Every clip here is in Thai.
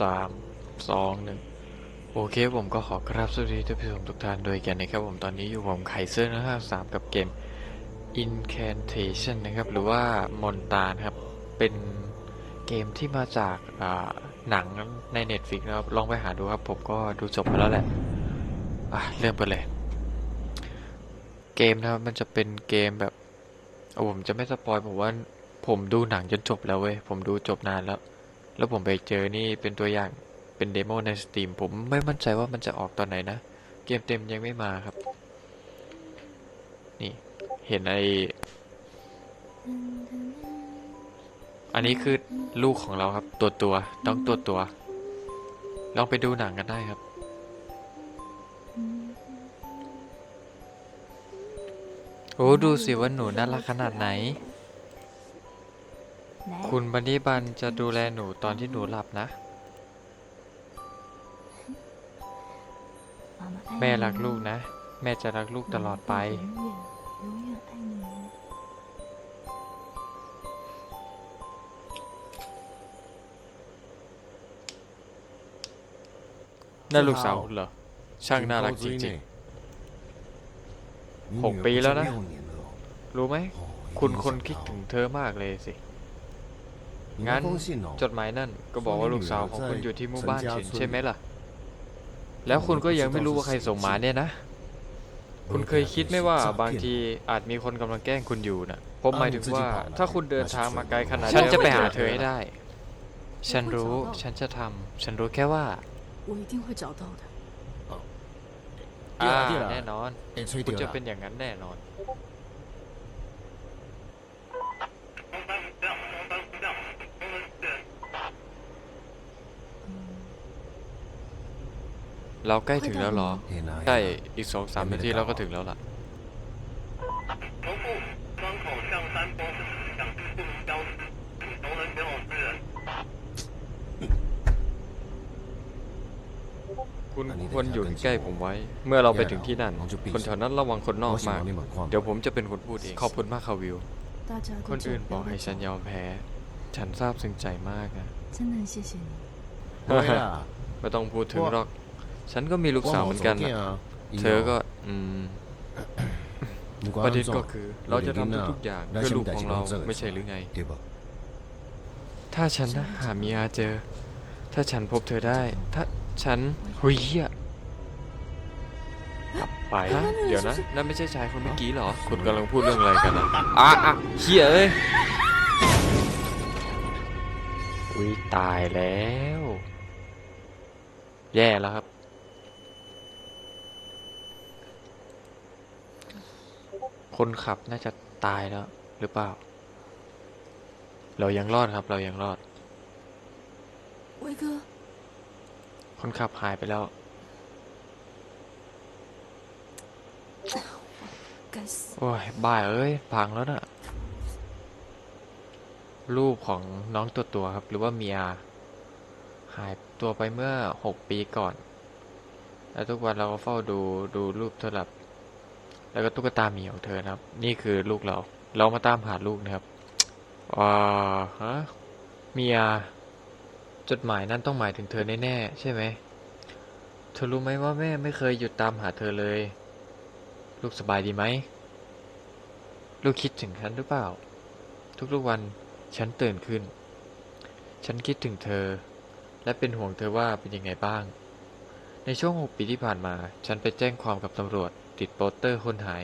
สามสองหนึ่งโอเคผมก็ขอกราบสวัสดีท่านผู้ชมทุกท่านด้วยกันนะครับผมตอนนี้อยู่ผมไคเซอร์นะฮะสามกับเกม Incantation นะครับ หรือว่ามอนตานครับ เป็นเกมที่มาจากหนังใน Netflix นะครับ ลองไปหาดูครับ ผมก็ดูจบมาแล้วแหละอะเริ่มกันเลย เกมนะครับมันจะเป็นเกมแบบผมจะไม่สปอยผมว่าผมดูหนังจนจบแล้วเว้ยผมดูจบนานแล้ว แล้วผมไปเจอนี่เป็นตัวอย่างเป็นเดโมในสตรีมผมไม่มั่นใจว่ามันจะออกตอนไหนนะ เกมเต็มยังไม่มาครับ นี่ เห็นไออันนี้คือลูกของเราครับ ตัวตัวต้องตัวตัวลองไปดูหนังกันได้ครับ โอ้ดูสิว่าหนูน่ารักขนาดไหน คุณบันนี่บันจะดูแลหนูตอนที่หนูหลับนะแม่รักลูกนะ แม่จะรักลูกตลอดไปนั่นลูกสาวคุณเหรอ ช่างน่ารักจริงๆหกปีแล้วนะ哦ๆรู้ไหม คุณคนคิดถึงเธอมากเลยสิ งั้นจดหมายนั่นก็บอกว่าลูกสาวของคุณอยู่ที่หมู่บ้านเฉินใช่ไหมล่ะ แล้วคุณก็ยังไม่รู้ว่าใครส่งมาเนี่ยนะ คุณเคยคิดไหมว่าบางทีอาจมีคนกำลังแกล้งคุณอยู่นะผมหมายถึงว่า ถ้าคุณเดินทางมาไกลขนาดฉันจะไปหาเธอให้ได้ ฉันรู้ ฉันจะทำ ฉันรู้แค่ว่าอ่าแน่นอน คุณจะเป็นอย่างนั้นแน่นอน เราใกล้ถึงแล้วเหรอ ใช่อีกสองสามนาทีเราก็ถึงแล้วล่ะ คุณควรอยู่ใกล้ผมไว้ เมื่อเราไปถึงที่นั่น คนแถวนั้นระวังคนนอกมาก เดี๋ยวผมจะเป็นคนพูดเอง ขอบคุณมากคาวิว คนอื่นบอกให้ฉันยอมแพ้ ฉันซาบซึ้งใจมากนะไม่ต้องพูดถึงหรอก ฉันก็มีลูกสาวเหมือนกันเธอก็อืมประเด็นก็คือเราจะทำทุกอย่างเพื่อลูกของเราไม่ใช่หรือไง ถ้าฉันหาเมียเจอ ถ้าฉันพบเธอได้ ถ้าฉันหุยอะไปฮะเดี๋ยวนะนั่นไม่ใช่ชายคนเมื่อกี้หรอ คุณกำลังพูดเรื่องอะไรกันอะอะอะเฮียเลยอุ้ยตายแล้ว แย่แล้วครับ คนขับน่าจะตายแล้ว หรือเปล่า เรายังรอดครับ เรายังรอด วิกเกอคนขับหายไปแล้ว！โอ้ยบ่ายเอ้ยพังแล้วน่ะ รูปของน้องตัวตัวครับ หรือว่าเมีย หายตัวไปเมื่อหกปีก่อน แล้วทุกวันเราก็เฝ้าดูดูรูปเธอหลับ แล้วก็ตุ๊กตาหมีของเธอนะครับ นี่คือลูกเรา เรามาตามหาลูกนะครับอ่าฮะเมียจดหมายนั้นต้องหมายถึงเธอแน่ๆใช่ไหมเธอรู้ไหมว่าแม่ไม่เคยหยุดตามหาเธอเลย ลูกสบายดีไหมลูกคิดถึงฉันหรือเปล่า ทุกๆวันฉันตื่นขึ้น ฉันคิดถึงเธอ และเป็นห่วงเธอว่าเป็นยังไงบ้าง ในช่วงหกปีที่ผ่านมา ฉันไปแจ้งความกับตำรวจ ติดโปสเตอร์คนหาย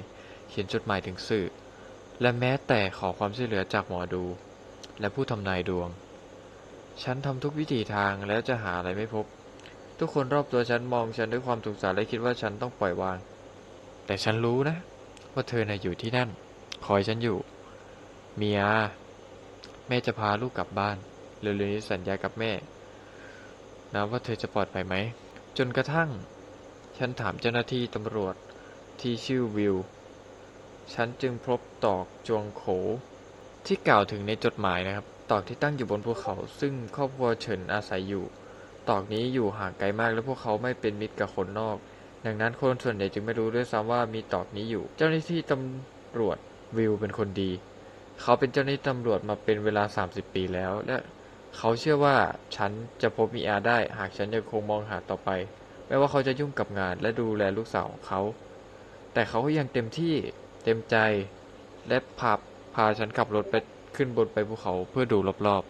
เขียนจดหมายถึงสื่อ และแม้แต่ขอความช่วยเหลือจากหมอดู และผู้ทำนายดวง ฉันทำทุกวิถีทางแล้วจะหาอะไรไม่พบ ทุกคนรอบตัวฉันมองฉันด้วยความสงสารและคิดว่าฉันต้องปล่อยวาง แต่ฉันรู้นะ ว่าเธอน่ะอยู่ที่นั่น คอยฉันอยู่ เมียแม่จะพาลูกกลับบ้านเร็วๆนี้สัญญากับแม่นะว่าเธอจะปลอดภัยไหม จนกระทั่ง ฉันถามเจ้าหน้าที่ตำรวจ ที่ชื่อวิว ฉันจึงพบตอกจวงโข ที่กล่าวถึงในจดหมายนะครับ ตอกที่ตั้งอยู่บนภูเขา ซึ่งครอบครัวเฉินอาศัยอยู่ ตอกนี้อยู่ห่างไกลมากและพวกเขาไม่เป็นมิตรกับคนนอก ดังนั้นคนส่วนใหญ่จึงไม่รู้ด้วยซ้ำว่ามีตอกนี้อยู่ เจ้าหน้าที่ตำรวจวิวเป็นคนดี เขาเป็นเจ้าหน้าที่ตำรวจมาเป็นเวลา 30 ปีแล้ว และเขาเชื่อว่าฉันจะพบมีอาได้ หากฉันยังคงมองหาต่อไป ไม่ว่าเขาจะยุ่งกับงานและดูแลลูกสาวของเขา แต่เขาก็ยังเต็มที่เต็มใจ และพาพาฉันขับรถไปขึ้นบนไปภูเขาเพื่อดูรอบ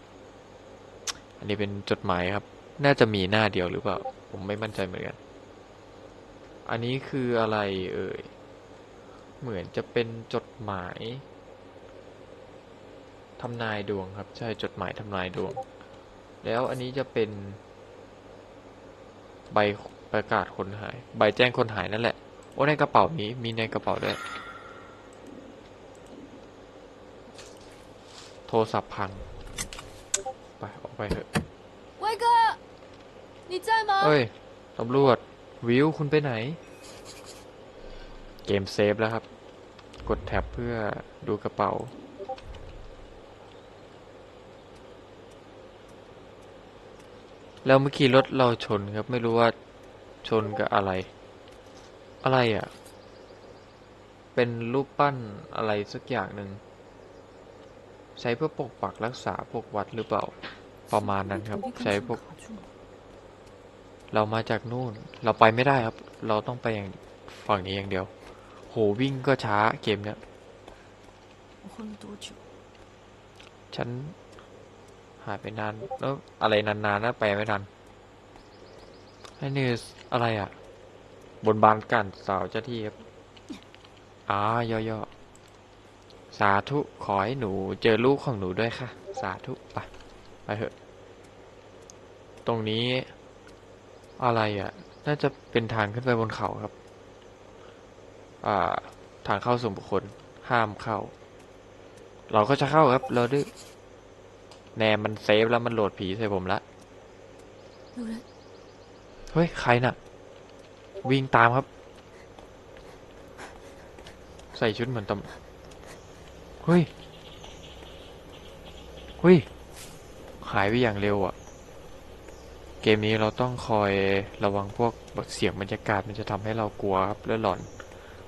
ๆ อันนี้เป็นจดหมายครับ น่าจะมีหน้าเดียวหรือเปล่า ผมไม่มั่นใจเหมือนกัน อันนี้คืออะไรเอ่ย เหมือนจะเป็นจดหมายทำนายดวงครับ ใช่จดหมายทำนายดวง แล้วอันนี้จะเป็น ใบประกาศคนหาย ใบแจ้งคนหายนั่นแหละ โอ้ในกระเป๋านี้มีในกระเป๋าด้วย โทรศัพท์พัง ไป ออกไปเถอะ 威哥，你在吗？ เอ้ย ตำรวจ วิว คุณไปไหน เกมเซฟแล้วครับ กดแท็บเพื่อดูกระเป๋า แล้วเมื่อกี้รถเราชนครับ ไม่รู้ว่าชนกับอะไร อะไรอะ เป็นรูปปั้นอะไรสักอย่างหนึ่ง ใช้เพื่อปกปักรักษาพวกวัดหรือเปล่า ประมาณนั้นครับ ใช้พวก เรามาจากนู่น เราไปไม่ได้ครับ เราต้องไปอย่างฝั่งนี้อย่างเดียว โหวิ่งก็ช้าเกมเนี้ยฉันหายไปนาน แล้วอะไรนานๆนะไปไม่ทันไอ้นนี้อะไรอะ บนบานกันสาวเจ้าที่ครับอ่าย่อๆสาธุขอให้หนู เจอลูกของหนูด้วยค่ะ สาธุไปไปเถอะ ตรงนี้ อะไรอะ น่าจะเป็นทางขึ้นไปบนเขาครับ อ่า ทางเข้าส่วนบุคคล ห้ามเข้า เราก็จะเข้าครับ เราดื้อแนมมันเซฟแล้วมันโหลดผีใส่ผมละ，เฮ้ย ใครน่ะ วิ่งตามครับ ใส่ชุดเหมือนตำเฮ้ย เฮ้ย หายไปอย่างเร็วอะ เกมนี้เราต้องคอยระวังพวกเสียงบรรยากาศมันจะทำให้เรากลัวครับและหลอน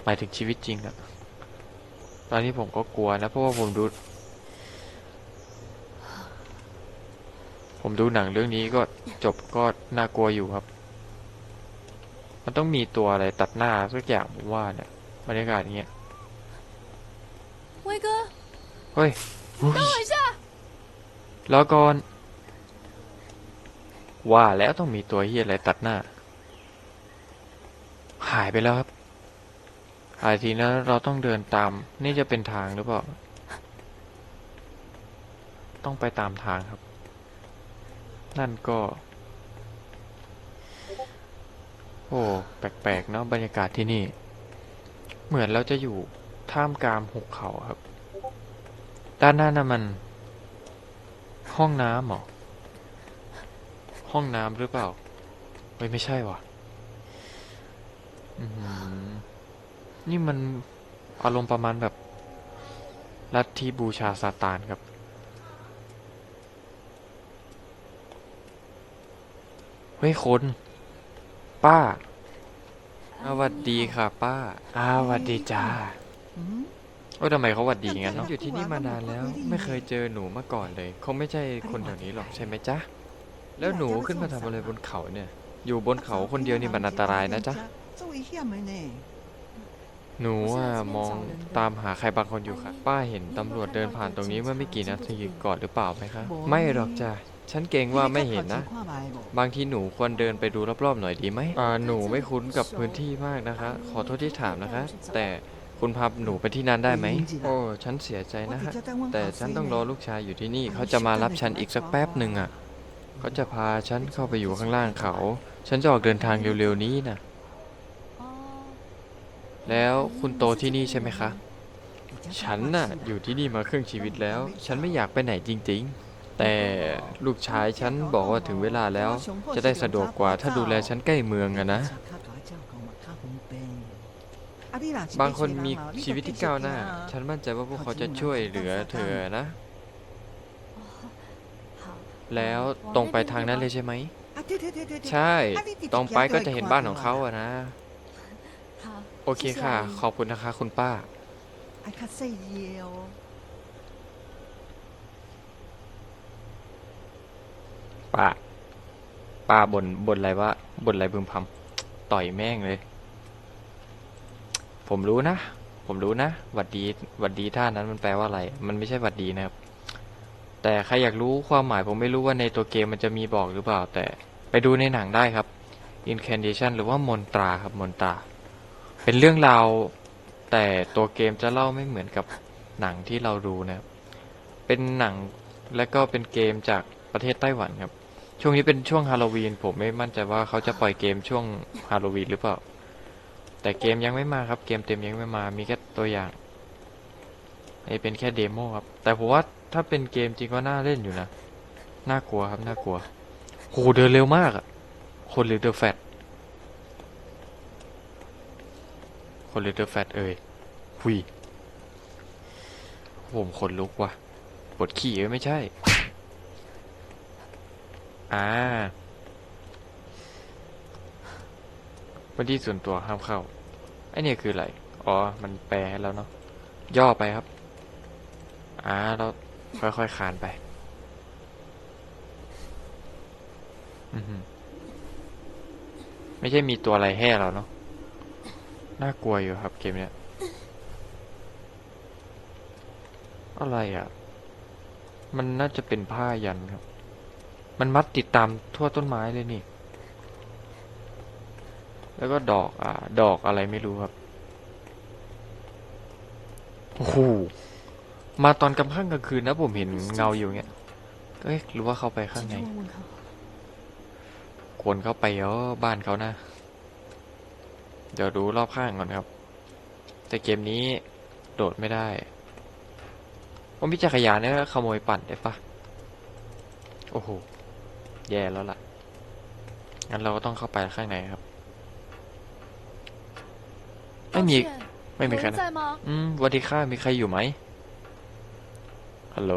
หมายถึงชีวิตจริงอะตอนนี้ผมก็กลัวนะ เพราะว่าผมดู ผมดูหนังเรื่องนี้ก็จบก็น่ากลัวอยู่ครับ มันต้องมีตัวอะไรตัดหน้าสักอย่างผมว่าเนี่ยบรรยากาศอย่างเงี้ย 威哥， เฮ้ยอุ๊ย 等我一下。 รอก่อน ว่าแล้วต้องมีตัวเฮียอะไรตัดหน้า หายไปแล้วครับ หายทีนะเราต้องเดินตาม นี่จะเป็นทางหรือเปล่า ต้องไปตามทางครับ นั่นก็ โอ้แปลกๆเนาะบรรยากาศที่นี่ เหมือนเราจะอยู่ท่ามกลางหุบเขาครับ ด้านหน้าน่ะมัน ห้องน้ำหรอ ห้องน้ำหรือเปล่าเฮ้ยไม่ใช่ว่ะนี่มันอารมณ์ประมาณแบบลัทธิบูชาซาตานครับ เฮ้ยคน ป้า สวัสดีค่ะป้าอาสวัสดีจ้าโอ้ยทำไมเขาหวัดดีงั้นเนาะอยู่ที่นี่มานานแล้ว ไม่เคยเจอหนูมาก่อนเลย คงไม่ใช่คนแถวนี้หรอกใช่ไหมจ๊ะ แล้วหนูขึ้นมาทำอะไรบนเขาเนี่ย อยู่บนเขาคนเดียวนี่มันอันตรายนะจ๊ะ หนูอะมองตามหาใครบางคนอยู่ค่ะ ป้าเห็นตำรวจเดินผ่านตรงนี้เมื่อไม่กี่นาทีก่อนหรือเปล่าไหมคะ ไม่หรอกจ้ะ ฉันเกรงว่าไม่เห็นนะ บางทีหนูควรเดินไปดูรอบๆหน่อยดีไหมอ่าหนูไม่คุ้นกับพื้นที่มากนะคะ ขอโทษที่ถามนะคะ แต่คุณพาหนูไปที่นั่นได้ไหม โอ้ ฉันเสียใจนะฮะ แต่ฉันต้องรอลูกชายอยู่ที่นี่ เขาจะมารับฉันอีกสักแป๊บหนึ่งอะ เขาจะพาฉันเข้าไปอยู่ข้างล่างเขา ฉันจะออกเดินทางเร็วๆนี้นะ哦，แล้วคุณโตที่นี่ใช่ไหมคะ ฉันน่ะอยู่ที่นี่มาครึ่งชีวิตแล้ว ฉันไม่อยากไปไหนจริง ๆ แต่ลูกชายฉันบอกว่าถึงเวลาแล้ว จะได้สะดวกกว่าถ้าดูแลฉันใกล้เมืองอะนะ บางคนมีชีวิตที่ก้าวหน้า ฉันมั่นใจว่าพวกเขาจะช่วยเหลือเธอนะ，แล้วตรงไปทางนั้นเลยใช่ไหม ใช่ ตรงไปก็จะเห็นบ้านของเขาอะนะ，โอเคค่ะ ขอบคุณนะคะคุณป้า ไอ้คัดเซเยล ป้าป้าบนบนอะไรว่าบนอะไรพึมพำต่อยแม่งเลย ผมรู้นะ ผมรู้นะหวัดดีหวัดดีท่านั้นมันแปลว่าอะไร มันไม่ใช่หวัดดีนะครับ แต่ใครอยากรู้ความหมายผมไม่รู้ว่าในตัวเกมมันจะมีบอกหรือเปล่า แต่ไปดูในหนังได้ครับ Incantation หรือว่ามนตราครับมนตรา เป็นเรื่องราวแต่ตัวเกมจะเล่าไม่เหมือนกับหนังที่เราดูนะครับเป็นหนังและก็เป็นเกมจากประเทศไต้หวันครับ ช่วงนี้เป็นช่วงฮาโลวีนผมไม่มั่นใจว่าเขาจะปล่อยเกมช่วงฮาโลวีนหรือเปล่า แต่เกมยังไม่มาครับ เกมเต็มยังไม่มา มีแค่ตัวอย่างไอเป็นแค่เดโมครับ แต่ผมว่าถ้าเป็นเกมจริงก็น่าเล่นอยู่นะ น่ากลัวครับ น่ากลัวโหเดินเร็วมากอะคนหรือเดอะแฟตคนหรือเดอะแฟตเอ่ยหุยผมขนลุกว่ะปวดขี่เอ้ยไม่ใช่ อ่าพื้นที่ส่วนตัวห้ามเข้าไอเนี่ยคืออะไร อ๋อ มันแปลให้แล้วเนาะ ย่อไปครับ อ่า เราค่อยๆคานไปอือหือไม่ใช่มีตัวอะไรแห่เราเนาะ น่ากลัวอยู่ครับเกมเนี้ย อะไรอะ มันน่าจะเป็นผ้ายันครับ มันมัดติดตามทั่วต้นไม้เลยนี่ แล้วก็ดอกอ่า ดอกอะไรไม่รู้ครับ โอ้โห มาตอนกำลังกลางคืนนะผมเห็นเงาอยู่เงี้ย เอ๊ะรู้ว่าเขาไปข้างในควรเข้าไปเออบ้านเขานะ เดี๋ยวดูรอบข้างก่อนครับ แต่เกมนี้โดดไม่ได้ผมพิจารยานเนี่ยขโมยปั่นได้ปะโอ้โห แย่แล้วล่ะ งั้นเราก็ต้องเข้าไปข้างในครับ ไม่มี ไม่มีใครนะอืมวันดีค่ามีใครอยู่ไหมฮัลโหล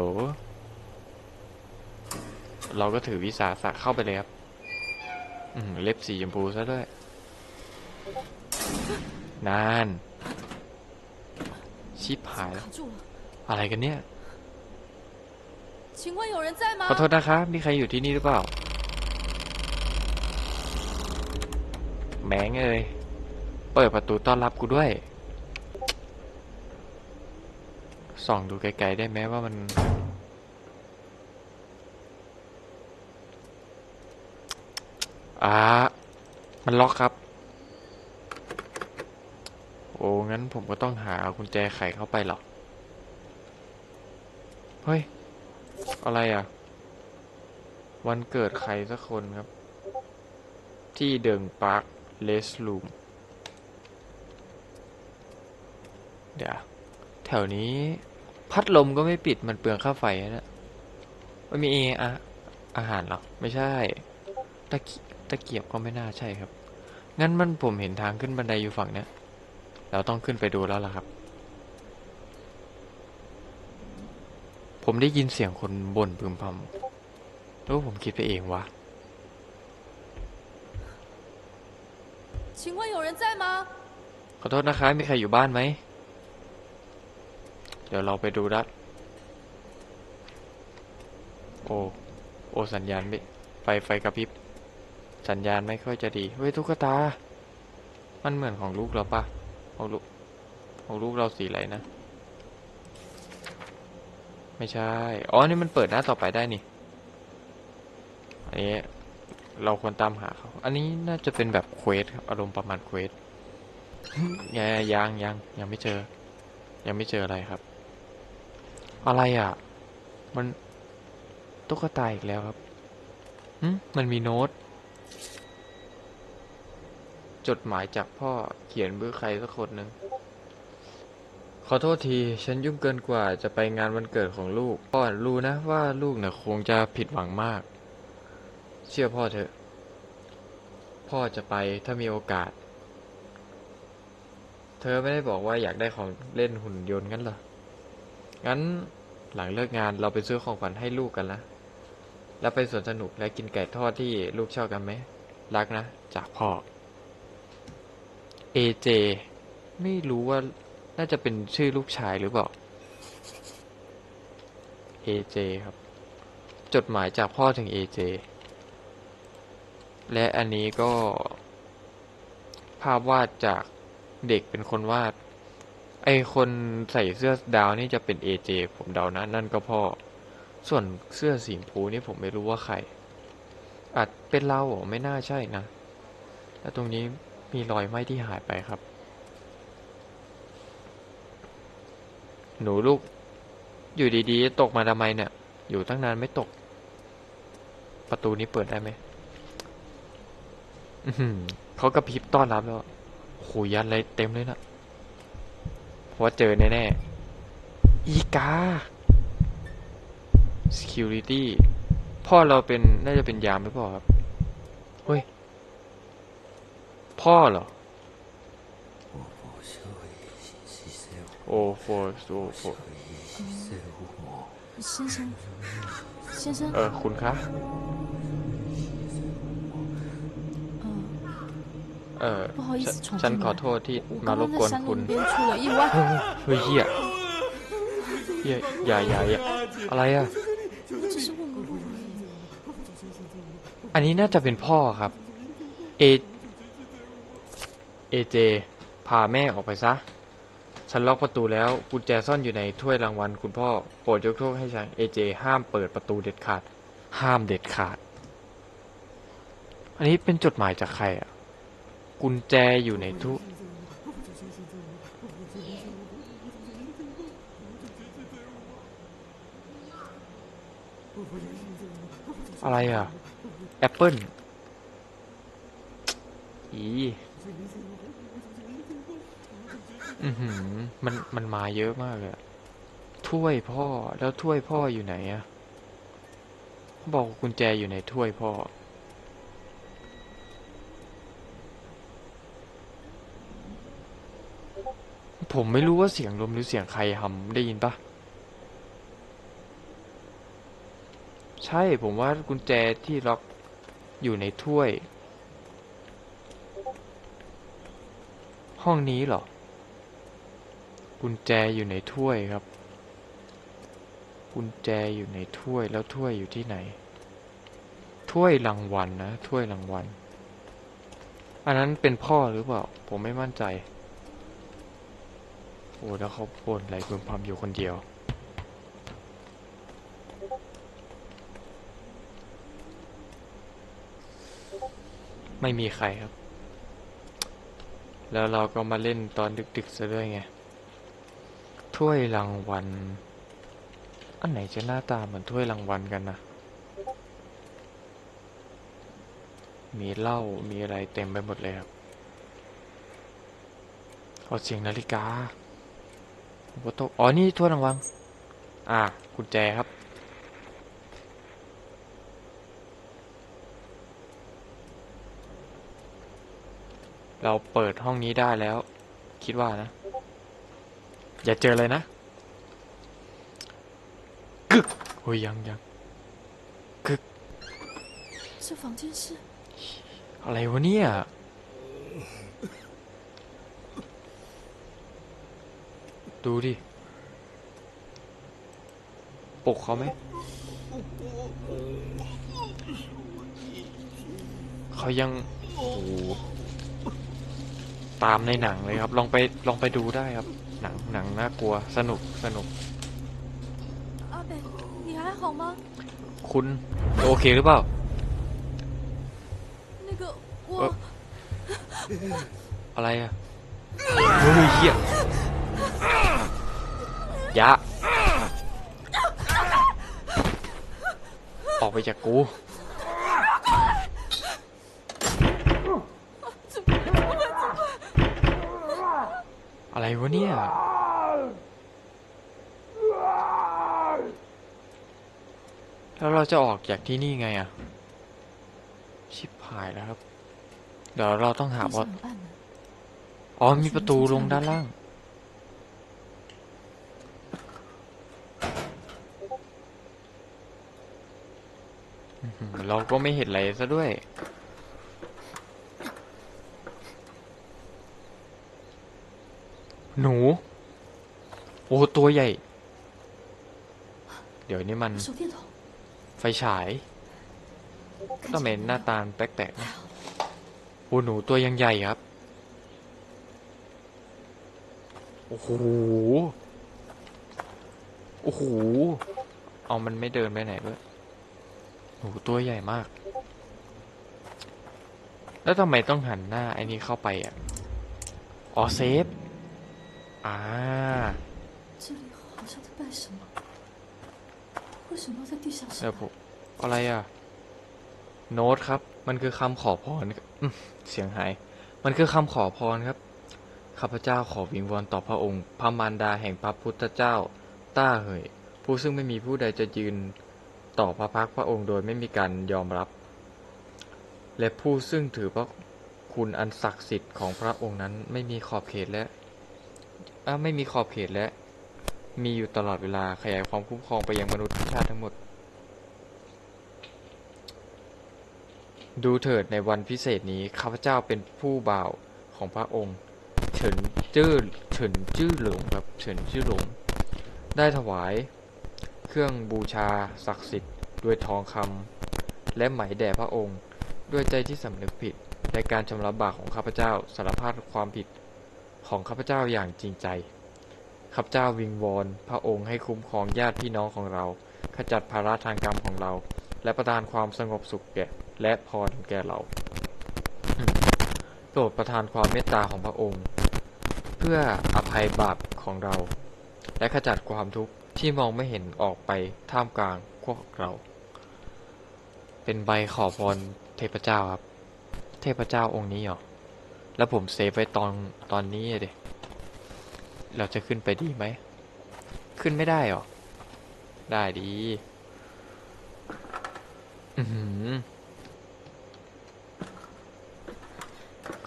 เราก็ถือวิสาสะเข้าไปเลยครับ อืมเล็บสีชมพูซะด้วย นาน ชิบหายแล้ว อะไรกันเนี่ยขอโทษนะคะมีใครอยู่ที่นี่หรือเปล่า แหมงเอ้ย เปิดประตูต้อนรับกูด้วย ส่องดูไกลๆได้ไหมว่ามัน อ่า มันล็อกครับ โอ้ งั้นผมก็ต้องหากุญแจไขเข้าไปหรอก เฮ้ย อะไรอะ วันเกิดใครสักคนครับที่เดิงปาร์ค เลสลูมเดี๋ยว แถวนี้ พัดลมก็ไม่ปิดมันเปลืองค่าไฟนะไม่มีอะอาหารหรอ ไม่ใช่ ตะเกีตะเกียบก็ไม่น่าใช่ครับ งั้นมันผมเห็นทางขึ้นบันไดอยู่ฝั่งเนี้ยเราต้องขึ้นไปดูแล้วล่ะครับ ผมได้ยินเสียงคนบ่นพึมพำแล้วผมคิดไปเองวะ 请问有人在吗？ ขอโทษนะคะ มีใครอยู่บ้านไหม เดี๋ยวเราไปดูดัดโอ้ โอ้ สัญญาณไม่ไฟไฟกระพริบ สัญญาณไม่ค่อยจะดี เฮ้ยตุ๊กตา มันเหมือนของลูกเราปะของลูก ของลูกเราสีอะไรนะ ไม่ใช่ อ๋อ นี่มันเปิดหน้าต่อไปได้นี่ อันนี้ เราควรตามหาเขา อันนี้น่าจะเป็นแบบเควสครับ อารมณ์ประมาณเควสยังยังยังยังไม่เจอ ยังไม่เจออะไรครับ อะไรอะ มันตุ๊กตาอีกแล้วครับมันมีโน้ต จดหมายจากพ่อเขียนเพื่อใครสักคนหนึ่งขอโทษที ฉันยุ่งเกินกว่าจะไปงานวันเกิดของลูกพ่อรู้นะว่าลูกเนี่ยคงจะผิดหวังมาก เชื่อพ่อเถอะ พ่อจะไปถ้ามีโอกาส เธอไม่ได้บอกว่าอยากได้ของเล่นหุ่นยนต์งั้นเหรอ งั้นหลังเลิกงานเราไปซื้อของขวัญให้ลูกกันนะแล้วไปสวนสนุกและกินไก่ทอดที่ลูกชอบกันไหม รักนะ จากพ่อ AJ ไม่รู้ว่าน่าจะเป็นชื่อลูกชายหรือเปล่า AJ ครับ จดหมายจากพ่อถึง AJ และอันนี้ก็ ภาพวาดจากเด็กเป็นคนวาด ไอคนใส่เสื้อดาวนี่จะเป็นเอเจผมเดานะ นั่นก็พ่อ ส่วนเสื้อสีชมพูนี่ผมไม่รู้ว่าใคร อาจเป็นเราเหรอไม่น่าใช่นะ แล้วตรงนี้มีรอยไหม้ที่หายไปครับ หนูลูก อยู่ดีๆ ตกมาทำไมเนี่ย อยู่ตั้งนานไม่ตก ประตูนี้เปิดได้ไหม เขากระพริบต้อนรับแล้วโหยันเลยเต็มเลยนะเพราะเจอแน่ๆ อีกา security พ่อเราเป็นน่าจะเป็นยามหรือเปล่าครับ เฮ้ย พ่อเหรอ โอ้โหโอ้โหเออ คุณคะ เออฉฉันขอโทษที่มารบกวนคุณเฮ้ยเหี้ยเหี้ยอย่าอย่าอย่อะไรอะ อันนี้น่าจะเป็นพ่อครับ เอ เอเจ พาแม่ออกไปซะ ฉันล็อกประตูแล้วกุญแจซ่อนอยู่ในถ้วยรางวัลคุณพ่อ โปรดยกโทษให้ฉัน เอเจ ห้ามเปิดประตูเด็ดขาด ห้ามเด็ดขาด อันนี้เป็นจดหมายจากใครอะ กุญแจอยู่ในทุอะไรอะ แอปเปิ้ลอีอือหือ มัน มันมาเยอะมากเลยถ้วยพ่อ แล้วถ้วยพ่ออยู่ไหนอะเขาบอกกุญแจอยู่ในถ้วยพ่อ ผมไม่รู้ว่าเสียงลมหรือเสียงใครทำได้ยินปะใช่ผมว่ากุญแจที่ล็อกอยู่ในถ้วย ห้องนี้เหรอ กุญแจอยู่ในถ้วยครับ กุญแจอยู่ในถ้วยแล้วถ้วยอยู่ที่ไหน ถ้วยรางวัลนะถ้วยรางวัลอันนั้นเป็นพ่อหรือเปล่า ผมไม่มั่นใจ โอ้แล้วเขาบ่นอะไรพึมพำอยู่คนเดียว ไม่มีใครครับ แล้วเราก็มาเล่นตอนดึกๆซะด้วยไง ถ้วยรางวัล อันไหนจะหน้าตาเหมือนถ้วยรางวัลกันนะ มีเหล้ามีอะไรเต็มไปหมดเลยครับเอาเสียงนาฬิกา โบโตอ๋อ นี่ทั่วรางวัง อ่ากุญแจครับ เราเปิดห้องนี้ได้แล้ว คิดว่านะ อย่าเจอเลยนะกึกโอ้ยยังยังกึกอะไรวะเนี่ย ดูดิ ปกเขาไหม เขายังตามในหนังเลยครับ ลองไปลองไปดูได้ครับ หนังหนังน่ากลัวสนุกสนุก คุณโอเคหรือเปล่าอะไรอะเฮ้ยเหี้ย ยะ ออกไปจากกู อะไรวะเนี่ยแล้วเราจะออกจากที่นี่ไงอะชิบหายแล้วครับ เดี๋ยวเราต้องหาบอสอ๋อมีประตูลงด้านล่าง เราก็ไม่เห็นอะไรซะด้วย หนู โอ้ ตัวใหญ่ เดี๋ยวนี้มัน ไฟฉายทำไมหน้าตาแตกๆโอ้ หนูตัวยังใหญ่ครับ โอ้โห โอ้โห เอามันไม่เดินไปไหนด้วย โหตัวใหญ่มาก แล้วทำไมต้องหันหน้าไอ้นี้เข้าไปอะ อ๋อเซฟ อ่าเดี๋ยวผมอะไรอะ โน้ตครับ มันคือคำขอพรเสียงหาย มันคือคำขอพรครับ ข้าพเจ้าขอวิงวอนต่อพระองค์ พระมารดาแห่งพระพุทธเจ้า ต้าเหยผู้ซึ่งไม่มีผู้ใดจะยืน ต่อพระพักพระองค์โดยไม่มีการยอมรับ และผู้ซึ่งถือพระคุณอันศักดิ์สิทธิ์ของพระองค์นั้นไม่มีขอบเขตและไม่มีขอบเขตและ มีอยู่ตลอดเวลาขยายความคุ้มครองไปยังมนุษยชาติทั้งหมด ดูเถิดในวันพิเศษนี้ข้าพเจ้าเป็นผู้บ่าวของพระองค์ เฉินจื้อเฉินจื้อหลงครับเฉินจื้อหลงได้ถวาย เครื่องบูชาศักดิ์สิทธิ์ด้วยทองคำและไหมแด่พระองค์ ด้วยใจที่สำนึกผิดในการชำระบาปของข้าพเจ้าสารภาพความผิดของข้าพเจ้าอย่างจริงใจข้าพเจ้าวิงวอนพระองค์ให้คุ้มครองญาติพี่น้องของเรา ขจัดภาระทางกรรมของเรา และประทานความสงบสุขแก่และพรแก่เราโปรดประทานความเมตตาของพระองค์ เพื่ออภัยบาปของเรา และขจัดความทุกข์ ที่มองไม่เห็นออกไปท่ามกลางพวกเรา เป็นใบขอพรเทพเจ้าครับ เทพเจ้าองค์นี้เหรอ แล้วผมเซฟไว้ตอนตอนนี้เดยเราจะขึ้นไปดีไหม ขึ้นไม่ได้เหรอ ได้ดีอือหือ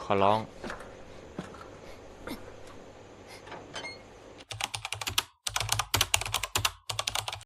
ขอร้อง